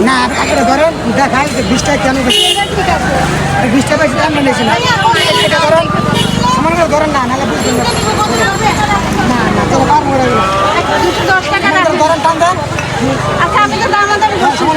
না আপনারা ধরেন দেখাই যে বিষটা কেন বেশি? বিষটা বেশি দাম নিয়েছি না। এটা ধরেন সমান করে ধরেন না নাহলে বুঝবেন না। পার। ধরেন টান দেন। আচ্ছা আমি তো দাম দাম সমান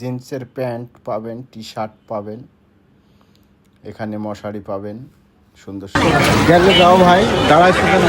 জিন্সের প্যান্ট পাবেন টি শার্ট পাবেন, এখানে মশারি পাবেন, সুন্দর গেলে যাও ভাই দাঁড়াই সেখানে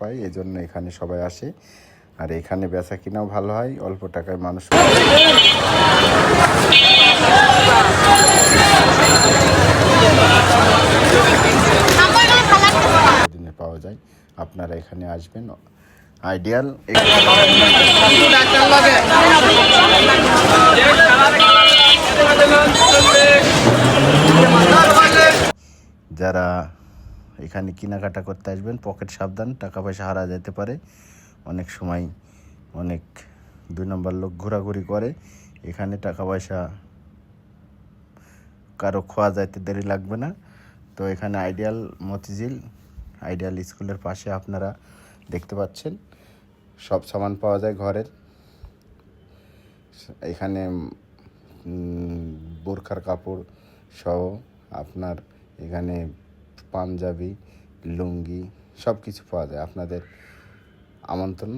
পাই এই জন্য এখানে সবাই আসে। আর এখানে বেচা কিনাও ভালো হয় অল্প টাকায় মানুষ দিনে পাওয়া যায়। আপনারা এখানে আসবেন। আইডিয়াল যারা এখানে কেনাকাটা করতে আসবেন, পকেট সাবধান, টাকা পয়সা হারা যেতে পারে। অনেক সময় অনেক দুই নম্বর লোক ঘোরাঘুরি করে। এখানে টাকা পয়সা কারও খোয়া যাইতে দেরি লাগবে না। তো এখানে আইডিয়াল মতিঝিল আইডিয়াল স্কুলের পাশে আপনারা দেখতে পাচ্ছেন। সব সামান পাওয়া যায় ঘরের। এখানে বোরখার কাপড় সহ আপনার এখানে পাঞ্জাবি, লুঙ্গি সব কিছু পাওয়া যায়। আপনাদের আমন্ত্রণ,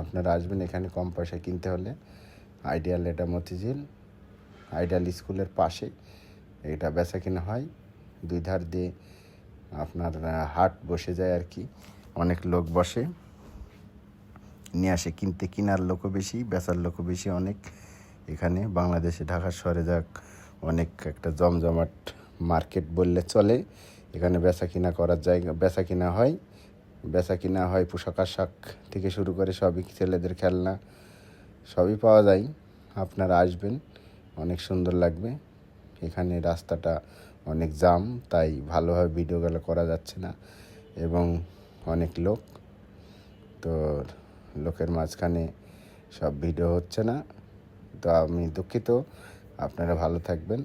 আপনারা আসবেন এখানে কম পয়সায় কিনতে হলে। আইডিয়াল এটা মতিঝিল। আইডিয়াল স্কুলের পাশে এটা বেচা কিনা হয়। দুই ধার দিয়ে আপনার হাট বসে যায় আর কি। অনেক লোক বসে। নিয়ে আসে কিনতে, কেনার লোকও বেশি, বেচার লোকও বেশি অনেক। এখানে বাংলাদেশে ঢাকা শহরে যাক, অনেক একটা জমজমাট মার্কেট বললে চলে। এখানে বেচা কিনা করার জায়গা, বেচা কিনা হয়। বেচা কিনা হয়, পোশাক আশাক থেকে শুরু করে সবই ছেলেদের খেলনা, সবই পাওয়া যায়। আপনারা আসবেন, অনেক সুন্দর লাগবে। এখানে রাস্তাটা অনেক জাম, তাই ভালোভাবে ভিডিও ভিডিওগুলো করা যাচ্ছে না। এবং অনেক লোক। তো লোকের মাঝখানে সব ভিডিও হচ্ছে না। তো আমি দুঃখিত। আপনারা ভালো থাকবেন।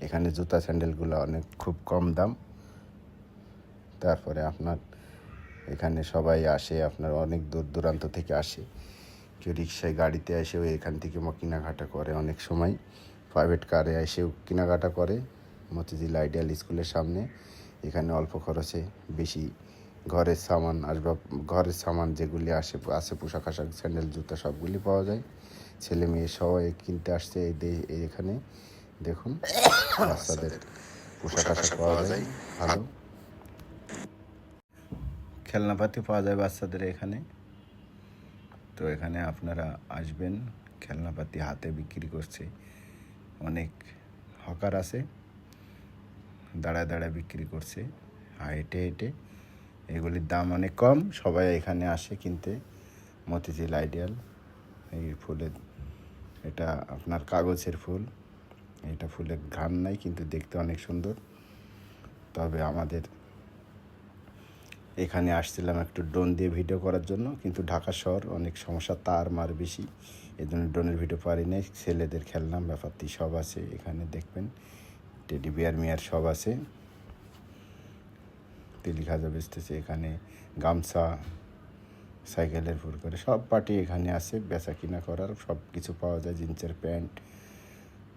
এখানে জুতা স্যান্ডেলগুলো অনেক খুব কম দাম। তারপরে আপনার এখানে সবাই আসে, আপনার অনেক দূর দূরান্ত থেকে আসে। কেউ রিক্সায় গাড়িতে এসেও এখান থেকে কেনাকাটা করে অনেক সময়। প্রাইভেট কারে এসেও কেনাকাটা করে। মতিঝিল আইডিয়াল স্কুলের সামনে। এখানে অল্প খরচে বেশি ঘরের সামান আসবাব ঘরের সামান যেগুলি আসে আছে পোশাক আশাক স্যান্ডেল জুতা সবগুলি পাওয়া যায়। ছেলে মেয়ে সবাই কিনতে আসছে এই এখানে। দেখুন বাচ্চাদের পোশাক আশাক পাওয়া যায়। ভালো খেলনাপাতি পাওয়া যায় বাচ্চাদের এখানে। তো এখানে আপনারা আসবেন খেলনাপাতি হাতে বিক্রি করছে। অনেক হকার আছে। দাঁড়ায় দাঁড়ায় বিক্রি করছে। আর হেঁটে হেঁটে। এগুলির দাম অনেক কম, সবাই এখানে আসে কিনতে। মতিঝিল আইডিয়াল, এই ফুলের, এটা আপনার কাগজের ফুল। এটা ফুলের ঘ্রাণ নাই, কিন্তু দেখতে অনেক সুন্দর। তবে আমাদের এখানে আসছিলাম একটু ড্রোন দিয়ে ভিডিও করার জন্য, কিন্তু ঢাকা শহর অনেক সমস্যা, তার মার বেশি। এই জন্য ড্রোনের ভিডিও পারি নাই, ছেলেদের খেললাম ব্যাপারটি সব আছে, এখানে দেখবেন। টেডি বিয়ার মিয়ার সব আছে। তিলি খাজা বেচতেছে এখানে, গামছা সাইকেলের ফুল করে, সব পার্টি এখানে আছে, বেচা কিনা করার, সব কিছু পাওয়া যায়, জিন্সের pant,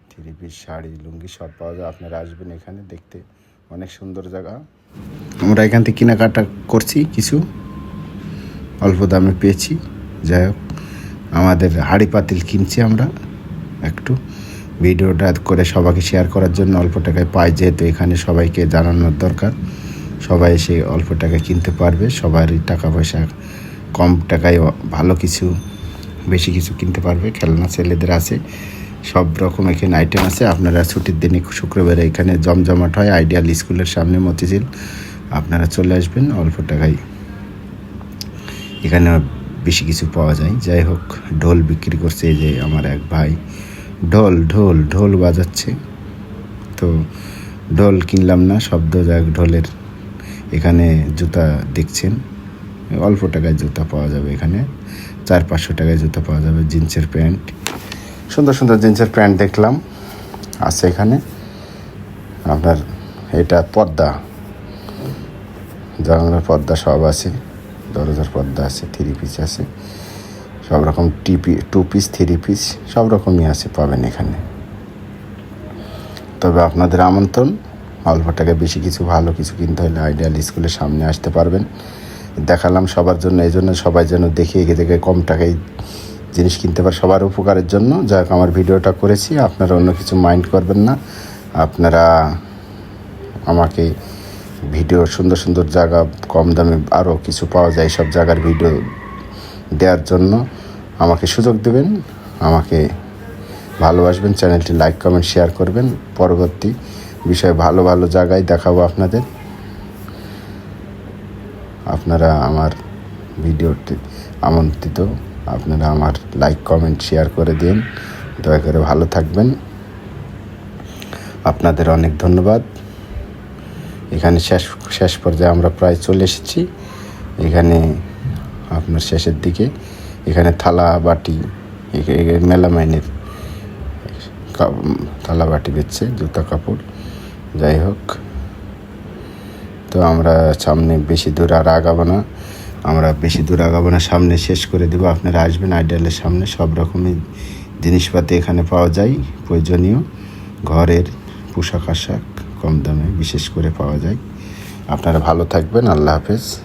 three piece sari, lungi সব পাওয়া যায়, আপনারা আসবেন এখানে দেখতে, অনেক সুন্দর জায়গা। আমরা এখান থেকে কেনাকাটা করছি কিছু, অল্প দামে পেয়েছি, যাই হোক, আমাদের হাড়ি পাতিল কিনছি আমরা, একটু। ভিডিওটা করে সবাইকে শেয়ার করার জন্য অল্প টাকায় পাই, যেহেতু এখানে সবাইকে জানানোর দরকার। সবাই এসে অল্প টাকা কিনতে পারবে, সবারই টাকা পয়সা কম টাকায় ভালো কিছু, বেশি কিছু কিনতে পারবে, খেলনা ছেলেদের আছে, সব রকম এখানে আইটেম আছে। আপনারা ছুটির দিনে শুক্রবারে এখানে জমজমাট হয় আইডিয়াল স্কুলের সামনে মতিঝিল। আপনারা চলে আসবেন, অল্প টাকায়। এখানে বেশি কিছু পাওয়া যায়। যাই হোক, ঢোল বিক্রি করছে যে আমার এক ভাই। ঢোল ঢোল ঢোল বাজাচ্ছে। তো ঢোল কিনলাম না, শব্দ যাক ঢোলের। এখানে জুতা দেখছেন? অল্প টাকায় জুতা পাওয়া যাবে এখানে। চার, পাঁচশো টাকায় জুতা পাওয়া যাবে জিন্সের প্যান্ট। সুন্দর সুন্দর জিন্সের প্যান্ট দেখলাম। আছে এখানে। আপনার এটা পর্দা। জানালার পর্দা সব আছে। দরজার পর্দা আছে, থ্রি পিস আছে। সব রকম টিপি টু পিস থ্রি পিস সব রকমই আছে পাবেন এখানে। তবে আপনাদের আমন্ত্রণ অল্প টাকায় বেশি কিছু ভালো কিছু কিনতে হলে আইডিয়াল স্কুলের সামনে আসতে পারবেন। দেখালাম সবার জন্য, এই জন্য সবাই যেন দেখে এগে দেখে কম টাকায় জিনিস কিনতে পারে। সবার উপকারের জন্য যাক আমার ভিডিওটা করেছি, আপনারা অন্য কিছু মাইন্ড করবেন না। আপনারা আমাকে ভিডিও সুন্দর সুন্দর জায়গা, কম দামে আরও কিছু পাওয়া যায়, সব জায়গার ভিডিও দেওয়ার জন্য আমাকে সুযোগ দেবেন, আমাকে ভালোবাসবেন, চ্যানেলটি লাইক, কমেন্ট, শেয়ার করবেন। পরবর্তী বিষয়ে ভালো ভালো জায়গায় দেখাবো আপনাদের। আপনারা আমার ভিডিওটি আমন্ত্রিত, আপনারা আমার লাইক, কমেন্ট, শেয়ার করে দিন। দয়া করে ভালো থাকবেন। আপনাদের অনেক ধন্যবাদ। এখানে শেষ শেষ পর্যায়ে আমরা প্রায় চলে এসেছি। এখানে আপনার শেষের দিকে। এখানে থালা, বাটি মেলামাইনের কা- থালা, বাটি বেচছে, জুতা, কাপড়। যাই হোক, তো আমরা সামনে বেশি দূর আর আগাবো না। আমরা বেশি দূর আগাবো না, সামনে শেষ করে দেবো। আপনারা আসবেন আইডিয়ালের সামনে। সব রকমের জিনিসপাতি এখানে পাওয়া যায়, প্রয়োজনীয়। ঘরের পোশাক আশাক কম দামে বিশেষ করে পাওয়া যায়। আপনারা ভালো থাকবেন। আল্লাহ হাফেজ।